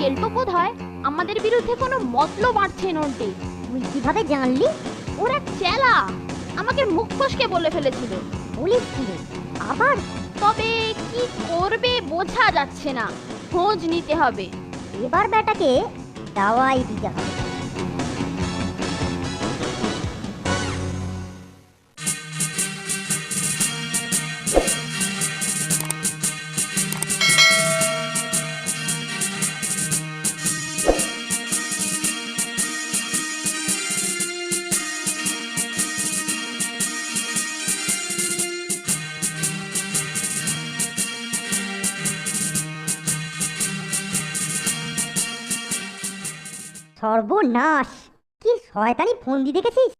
কেল্টো বোধ হয় আমাদের বিরুদ্ধে কোনো মতলব আঁটছে নন্টে তুই কীভাবে জানলি? ওরা চেলা। আমাকে মুখ ফসকে বলে ফেলেছিল। বলিস কি? আবার? তবে কি করবে বোঝা যাচ্ছে না। খোঁজ নিতে হবে। এবার বেটাকে দাওয়াই দিতে হবে। সর্বনাশ। কি শয়তানি ফন্দি দেখেছিস?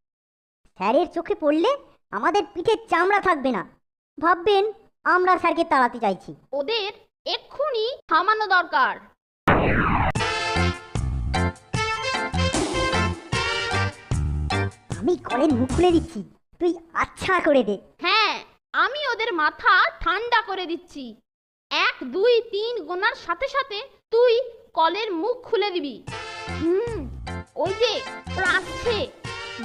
স্যারের চোখে পড়লে আমাদের পিঠের চামড়া থাকবে না। ভাববেন আমরা স্যারকে তাড়াতে চাইছি। ওদের এক্ষুনি থামানো দরকার। আমি কলের মুখ খুলে দিচ্ছি। তুই আচ্ছা করে দে। হ্যাঁ আমি ওদের মাথা ঠান্ডা করে দিচ্ছি। এক দুই তিন গোনার সাথে সাথে তুই কলের মুখ খুলে দিবি। হুম ওই যে ওরা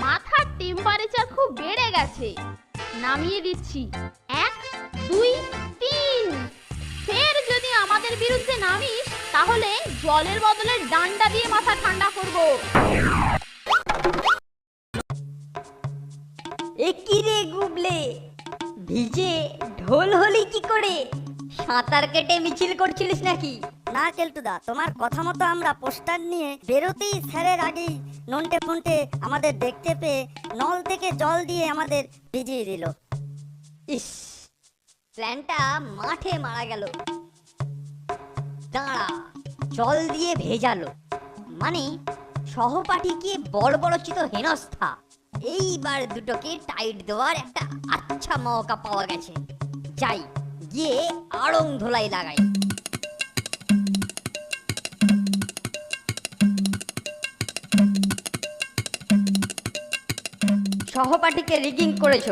মাথার টেম্পারেচার খুব বেড়ে গেছে। নামিয়ে দিচ্ছি। এক, দুই, তিন। ফের যদি আমাদের বিরুদ্ধে নামিস, তাহলে জলের বদলে ডান্ডা দিয়ে মাথা ঠান্ডা করব। কি রে গুবলে? ভিজে ঢোল হলি কি করে? সাঁতার কেটে মিছিল করছিলিস নাকি? না কেলটুদা, তোমার কথা মতো আমরা পোস্টার নিয়ে বেরোতেই স্যারের আগেই নন্টে ফন্টে আমাদের দেখতে পেয়ে নল থেকে জল দিয়ে আমাদের ভিজিয়ে দিল। ইস, প্ল্যানটা মাঠে মারা গেল। দাঁড়া, জল দিয়ে ভেজালো। মানে সহপাঠীকে বড় বড় চিত হেনস্থা। এইবার দুটোকে টাইট দেওয়ার একটা আচ্ছা মৌকা পাওয়া গেছে। যাই, গিয়ে আড়ং ধোলাই লাগাই। সহপাঠীকে রিগিং করেছ।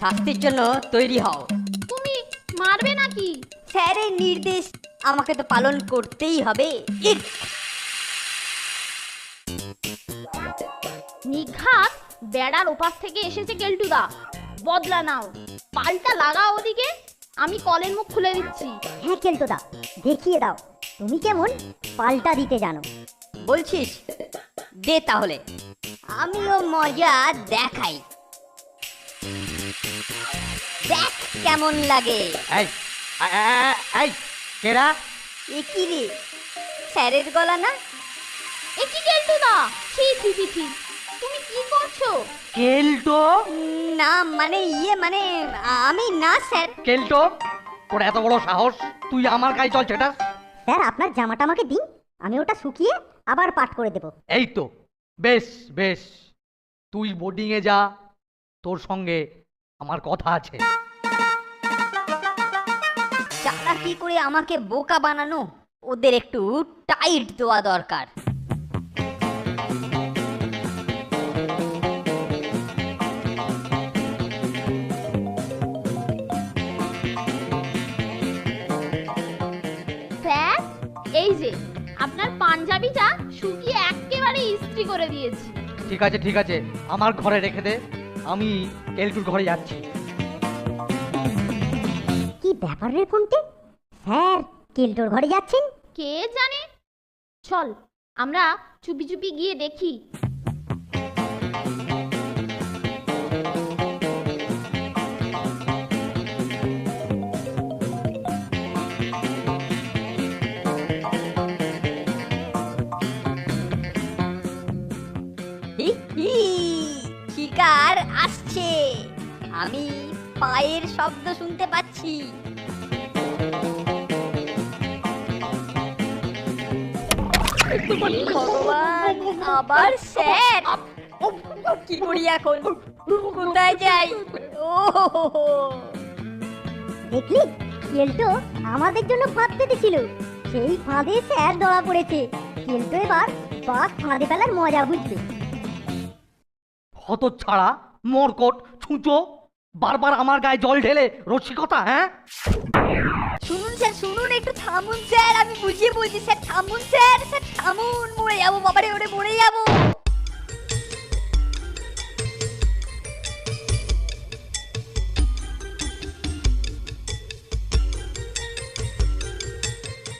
শাস্তির জন্য তৈরি হও। তুমি মারবে নাকি? স্যারের নির্দেশ আমাকে তো পালন করতেই হবে! নিঘাত বেড়ার ওপাশ থেকে এসেছে কেলটুদা বদলা নাও। পাল্টা লাগাও ওদিকে। আমি কলের মুখ খুলে দিচ্ছি। হ্যাঁ কেলটোদা দেখিয়ে দাও। তুমি কেমন পাল্টা দিতে জানো। বলছিস? দে তাহলে। আমিও মজা দেখাই। দেখ কেমন লাগে। এই কেরা? এ কি রে? স্যারের গলা না? এ কি কেলটুদা ছি ছি ছি ছি। তুমি কি করছ? কেল্টো না মানে ইয়ে মানে আমি না স্যার। কেল্টো তোর এত বড় সাহস তুই আমার গায়ে চল সেটা স্যার আপনার জামাটা আমাকে দিন। আমি ওটা শুকিয়ে আবার পাঠ করে দেব। এই তো বেশ বেশ। তুই বোর্ডিংয়ে যা, তোর সঙ্গে আমার কথা আছে। চালাকি করে আমাকে বোকা বানানো, ওদের একটু টাইট দেওয়া দরকার। করে দিয়েছি। ঠিক আছে ঠিক আছে আমার ঘরে রেখে দে আমি কেলটুর ঘরে যাচ্ছি। কি ব্যাপার রে ফোনতে স্যার কেলটুর ঘরে যাচ্ছেন? কে জানে? চল আমরা চুপি চুপি গিয়ে দেখি। আমি পায়ের শব্দ শুনতে পাচ্ছি। ভগবান আবার স্যার। কি করি এখন? কোথায় যাই? ও দেখলি কেলটো আমাদের জন্য ফাঁদ পেতেছিল সেই ফাঁদে স্যার ধরা পড়েছে কেলটো এবার বাঘ ফাঁদে ফেলার মজা বুঝবে। হত ছাড়া মরকট ছুঁচো বারবার আমার গায়ে জল ঢেলে, রসিকতা হ্যাঁ? শুনুন স্যার, শুনুন, একটু থামুন স্যার, আমি বুঝিয়ে বলছি, স্যার, থামুন স্যার স্যার, থামুন, মরে যাব, বাবারে, ওরে, মরে যাব।